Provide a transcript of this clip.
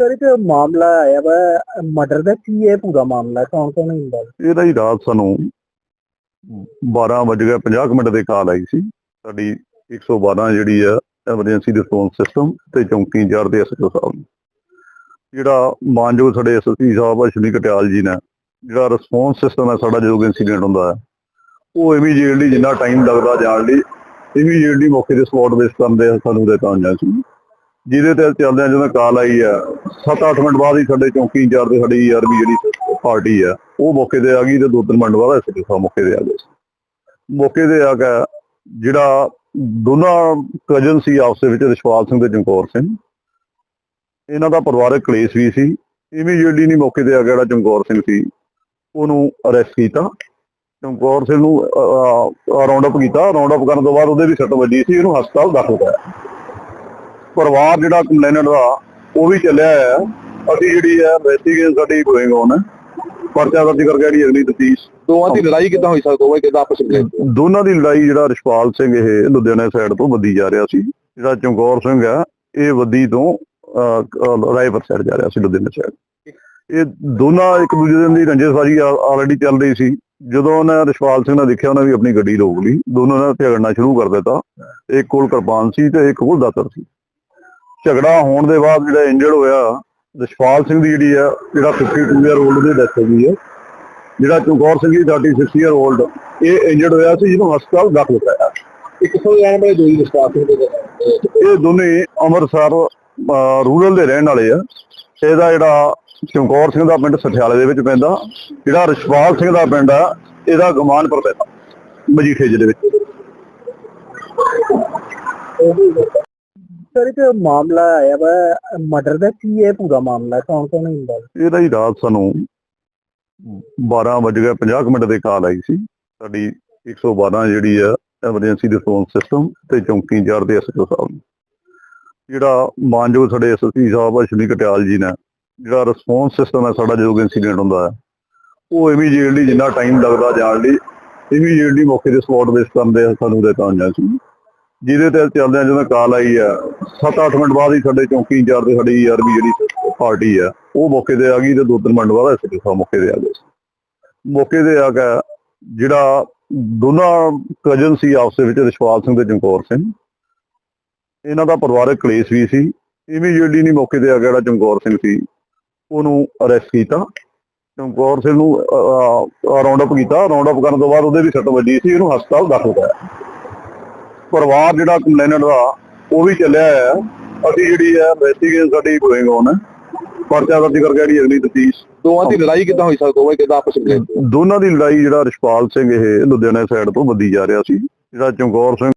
Sir ਇਹ ਮਾਮਲਾ ਆਇਆ ਵਾ, ਮਰਡਰ ਦਾ ਕੀ ਹੈ ਪੂਰਾ ਮਾਮਲਾ? ਕੌਣ ਕੌਣ ਹੁੰਦਾ ਇਹਦਾ ਹੀ ਰਾਤ ਸਾਨੂੰ 12 ਵਜੇ 50 ਮਿੰਟ ਦੇ ਕਾਲ ਆਈ ਸੀ। ਸਾਡੀ 112 ਜਿਹੜੀ ਆ ਐਮਰਜੈਂਸੀ ਰਿਸਪੌਂਸ ਸਿਸਟਮ ਤੇ ਚੌਂਕੀ ਇੰਚਾਰਜ ਦੇ ਐਸਐਚਓ ਸਾਹਿਬ ਜਿਹੜਾ ਮਾਨਯੋਗ ਸਾਡੇ ਐਸਐਸਪੀ ਸਾਹਿਬ ਅਸ਼ਵਨੀ ਕਟਿਆਲ ਜੀ ਨੇ, ਜਿਹੜਾ ਰਿਸਪੌਂਸ ਸਿਸਟਮ ਹੈ ਸਾਡਾ ਜਦੋਂ ਇਨਸੀਡੈਂਟ ਹੁੰਦਾ ਹੈ ਉਹ ਇਮੀਡੀਏਟਲੀ ਜਿੰਨਾ ਟਾਈਮ ਲੱਗਦਾ ਜਾਣ ਲਈ ਇਮੀਡੀਏਟਲੀ ਮੌਕੇ ਤੇ ਸਪੌਟ ਬੇਸ ਕਰਦੇ ਸਾਨੂੰ ਦੇ ਤਾਂ ਜਾਂ ਸੀ ਜਿਹਦੇ ਤੇ ਚੱਲਦਿਆਂ ਜਦੋਂ ਕਾਲ ਆਈ ਆ 7-8 ਮਿੰਟ ਬਾਅਦ ਹੀ ਸਾਡੇ ਚੌਂਕੀ ਇੰਚਾਰਜ ਤੇ ਸਾਡੀ ਆਰਬੀ ਜਿਹੜੀ ਪਾਰਟੀ ਆ, ਉਹ ਮੌਕੇ ਤੇ ਆ ਗਈ ਤੇ ਦੋ ਤਿੰਨ ਮਿੰਟ ਬਾਅਦ ਐਸਪੀ ਸਾਹਿਬ ਮੌਕੇ ਤੇ ਆ ਗਏ। ਮੌਕੇ ਤੇ ਆ ਕੇ ਜਿਹੜਾ ਦੋਨਾਂ ਕਜ਼ਨ ਸੀ ਆਪਸ ਦੇ ਵਿੱਚ, ਰਿਸ਼ਪਾਲ ਸਿੰਘ ਤੇ ਚਮਕੌਰ ਸਿੰਘ। ਇਹਨਾਂ ਦਾ ਪਰਿਵਾਰਕ ਕਲੇਸ਼ ਵੀ ਸੀ। ਇਮੀਡੀਏਟਲੀ ਨਹੀਂ ਮੌਕੇ ਤੇ ਆ ਗਿਆ ਜਿਹੜਾ ਚਮਕੌਰ ਸਿੰਘ ਸੀ, ਉਹਨੂੰ ਅਰੈਸਟ ਕੀਤਾ। ਚਮਕੌਰ ਸਿੰਘ ਨੂੰ ਰਾਉਂਡ ਅਪ ਕੀਤਾ। ਰਾਉਂਡ ਅਪ ਕਰਨ ਤੋਂ ਬਾਅਦ ਉਹਦੇ ਵੀ ਸੱਟ ਵੱਜੀ ਸੀ ਇਹਨੂੰ ਹਸਪਤਾਲ ਦਾਖਲ ਕਰਾਇਆ। ਪਰਿਵਾਰ ਜਿਹੜਾ ਕੰਪਲੇਨਟ ਦਾ ਉਹ ਵੀ ਚੱਲਿਆ ਹੈ। ਅਸੀਂ ਜਿਹੜੀ ਹੈ ਇਨਵੈਸਟੀਗੇਸ਼ਨ ਸਾਡੀ ਗੋਇੰਗ ਔਨ ਹੈ। ਪਰਚਾ ਦਰਜ ਕਰਕੇ ਜਿਹੜੀ ਅਗਲੀ ਤਫਤੀਸ਼। ਦੋਵਾਂ ਦੀ ਲੜਾਈ ਕਿੱਦਾਂ ਹੋਈ ਸਰ? ਦੋਵੇਂ ਕਿੱਦਾਂ ਆਪਸ ਵਿੱਚ ਦੋਨਾਂ ਦੀ ਲੜਾਈ ਜਿਹੜਾ ਰਿਸ਼ਪਾਲ ਸਿੰਘ ਇਹ ਲੁਧਿਆਣਾ ਸਾਈਡ ਤੋਂ ਵੱਧੀ ਜਾ ਰਿਹਾ ਸੀ ਜਿਹੜਾ ਚਮਕੌਰ ਸਿੰਘ ਹੈ ਇਹ ਵੱਧੀ ਤੋਂ ਰਾਏਪੁਰ ਸਾਈਡ ਜਾ ਰਿਹਾ ਸੀ ਲੁਧਿਆਣਾ ਸਾਈਡ ਇਹ ਦੋਨਾਂ ਇੱਕ ਦੂਜੇ ਦੀ ਰੰਜੇਸ਼ਬਾਜੀ ਆਲਰੇਡੀ ਚੱਲ ਰਹੀ ਸੀ। ਜਦੋਂ ਉਹਨੇ ਰਿਸ਼ਪਾਲ ਸਿੰਘ ਨੇ ਦੇਖਿਆ ਉਹਨੇ ਵੀ ਆਪਣੀ ਗੱਡੀ ਰੋਕ ਲਈ। ਦੋਨੋਂ ਨੇ ਝਗੜਨਾ ਸ਼ੁਰੂ ਕਰ ਦਿੱਤਾ। ਇੱਕ ਕੋਲ ਕਿਰਪਾਨ ਸੀ ਤੇ ਇੱਕ ਕੋਲ ਦਾਤਰ ਸੀ। ਝਗੜਾ ਹੋਣ ਦੇ ਬਾਅਦ ਜਿਹੜਾ ਇੰਜਰਡ ਹੋਇਆ ਰਿਸ਼ਪਾਲ ਸਿੰਘ ਦੀ ਜਿਹੜੀ ਆ ਜਿਹੜਾ 52 ਇਅਰ 올ਡ ਦੀ ਡੈਥ ਹੋ ਗਈ ਹੈ। ਜਿਹੜਾ ਚਮਕੌਰ ਸਿੰਘ ਦੀ 36 ਇਅਰ 올ਡ ਇਹ ਇੰਜਰਡ ਹੋਇਆ ਸੀ ਜਿਹਨੂੰ ਹਸਪਤਾਲ ਦਾਖਲ ਕਰਾਇਆ। ਇਹ ਕਿੱਥੋਂ ਰਹਿਣ ਵਾਲੇ ਦੋਈ ਰਿਸ਼ਤਾ ਦੇ ਇਹ ਦੋਨੇ ਅੰਮ੍ਰਿਤਸਰ ਰੂਰਲ ਦੇ ਰਹਿਣ ਵਾਲੇ ਆ। ਇਹਦਾ ਜਿਹੜਾ ਚਮਕੌਰ ਸਿੰਘ ਦਾ ਪਿੰਡ ਸਠਿਆਲੇ ਦੇ ਵਿੱਚ ਪੈਂਦਾ। ਜਿਹੜਾ ਰਿਸ਼ਪਾਲ ਸਿੰਘ ਦਾ ਪਿੰਡ ਆ ਇਹਦਾ ਗਮਾਨਪੁਰ ਪੈਂਦਾ ਮਜੀਠੇ ਜ਼ਿਲ੍ਹੇ ਵਿੱਚ। ਸਰ ਇਹ ਮਾਮਲਾ ਆਇਆ ਵਾ, ਮਰਡਰ ਦਾ ਕੀ ਹੈ ਪੂਰਾ ਮਾਮਲਾ? ਕੌਣ ਕੌਣ ਹੁੰਦਾ ਇਹਦਾ ਹੀ ਰਾਤ ਸਾਨੂੰ 12 ਵਜੇ 50 ਮਿੰਟ ਦੇ ਕਾਲ ਆਈ ਸੀ। ਸਾਡੀ 112 ਜਿਹੜੀ ਆ, ਐਮਰਜੈਂਸੀ ਰਿਸਪੌਂਸ ਸਿਸਟਮ ਤੇ ਚੌਂਕੀ ਇੰਚਾਰਜ ਦੇ ਐਸਐਚਓ ਸਾਹਿਬ ਨੂੰ। ਜਿਹੜਾ ਮਾਨਯੋਗ ਸਾਡੇ ਐਸਐਸਪੀ ਸਾਹਿਬ ਅਸ਼ਵਨੀ ਕਟਿਆਲ ਜੀ ਨੇ, ਜਿਹੜਾ ਰਿਸਪੌਂਸ ਸਿਸਟਮ ਹੈ, ਸਾਡਾ ਜਦੋਂ ਇਨਸੀਡੈਂਟ ਹੁੰਦਾ ਹੈ, ਉਹ ਇਮੀਡੀਏਟਲੀ ਜਿੰਨਾ ਟਾਈਮ ਲੱਗਦਾ ਜਾਣ ਲਈ ਇਮੀਡੀਏਟਲੀ ਮੌਕੇ ਤੇ ਸਪੌਟ ਬੇਸ ਕਰਦੇ ਸਾਨੂੰ ਦੇ ਤਾਂ ਜਾਂ ਸੀ। ਜਿਹਦੇ ਤੇ ਚੱਲਦਿਆਂ ਜਦੋਂ ਕਾਲ ਆਈ ਆ 7-8 ਮਿੰਟ ਬਾਅਦ ਹੀ ਸਾਡੇ ਚੌਂਕੀ ਇੰਚਾਰਜ ਤੇ ਸਾਡੀ ਆਰਬੀ ਜਿਹੜੀ ਪਾਰਟੀ ਆ, ਉਹ ਮੌਕੇ ਤੇ ਆ ਗਈ ਤੇ ਦੋ ਤਿੰਨ ਮਿੰਟ ਬਾਅਦ ਐਸਪੀ ਸਾਹਿਬ ਮੌਕੇ ਤੇ ਆ ਗਏ। ਸੀ। ਮੌਕੇ ਤੇ ਆ ਕੇ ਜਿਹੜਾ ਦੋਨਾਂ ਕਜ਼ਨ ਸੀ ਆਪਸ ਵਿੱਚ, ਰਿਸ਼ਪਾਲ ਸਿੰਘ ਤੇ ਚਮਕੌਰ ਸਿੰਘ। ਇਹਨਾਂ ਦਾ ਪਰਿਵਾਰਕ ਕਲੇਸ਼ ਵੀ ਸੀ। ਇਮੀਡੀਏਟਲੀ ਨਹੀਂ ਮੌਕੇ ਤੇ ਆ ਗਿਆ ਜਿਹੜਾ ਚਮਕੌਰ ਸਿੰਘ ਸੀ, ਉਹਨੂੰ ਅਰੈਸਟ ਕੀਤਾ। ਚਮਕੌਰ ਸਿੰਘ ਨੂੰ ਰਾਉਂਡ ਅਪ ਕੀਤਾ। ਰਾਉਂਡ ਅਪ ਕਰਨ ਤੋਂ ਬਾਅਦ ਉਹਦੇ ਵੀ ਸੱਟ ਵੱਜੀ ਸੀ ਇਹਨੂੰ ਹਸਪਤਾਲ ਦਾਖਲ ਕਰਾਇਆ। ਪਰਿਵਾਰ ਜਿਹੜਾ ਕੰਪਲੇਨਟ ਦਾ ਉਹ ਵੀ ਚੱਲਿਆ ਹੈ ਅਸੀਂ ਜਿਹੜੀ ਹੈ ਇਨਵੈਸਟੀਗੇਸ਼ਨ ਸਾਡੀ ਗੋਇੰਗ ਔਨ ਹੈ ਪਰਚਾ ਦਰਜ ਕਰਕੇ ਜਿਹੜੀ ਅਗਲੀ ਤਫਤੀਸ਼। ਦੋਵਾਂ ਦੀ ਲੜਾਈ ਕਿੱਦਾਂ ਹੋਈ ਸਰ? ਦੋਵੇਂ ਕਿੱਦਾਂ ਆਪਸ ਵਿੱਚ ਦੋਨਾਂ ਦੀ ਲੜਾਈ ਜਿਹੜਾ ਰਿਸ਼ਪਾਲ ਸਿੰਘ ਇਹ ਲੁਧਿਆਣਾ ਸਾਈਡ ਤੋਂ ਵੱਧੀ ਜਾ ਰਿਹਾ ਸੀ। ਜਿਹੜਾ ਚਮਕੌਰ ਸਿੰਘ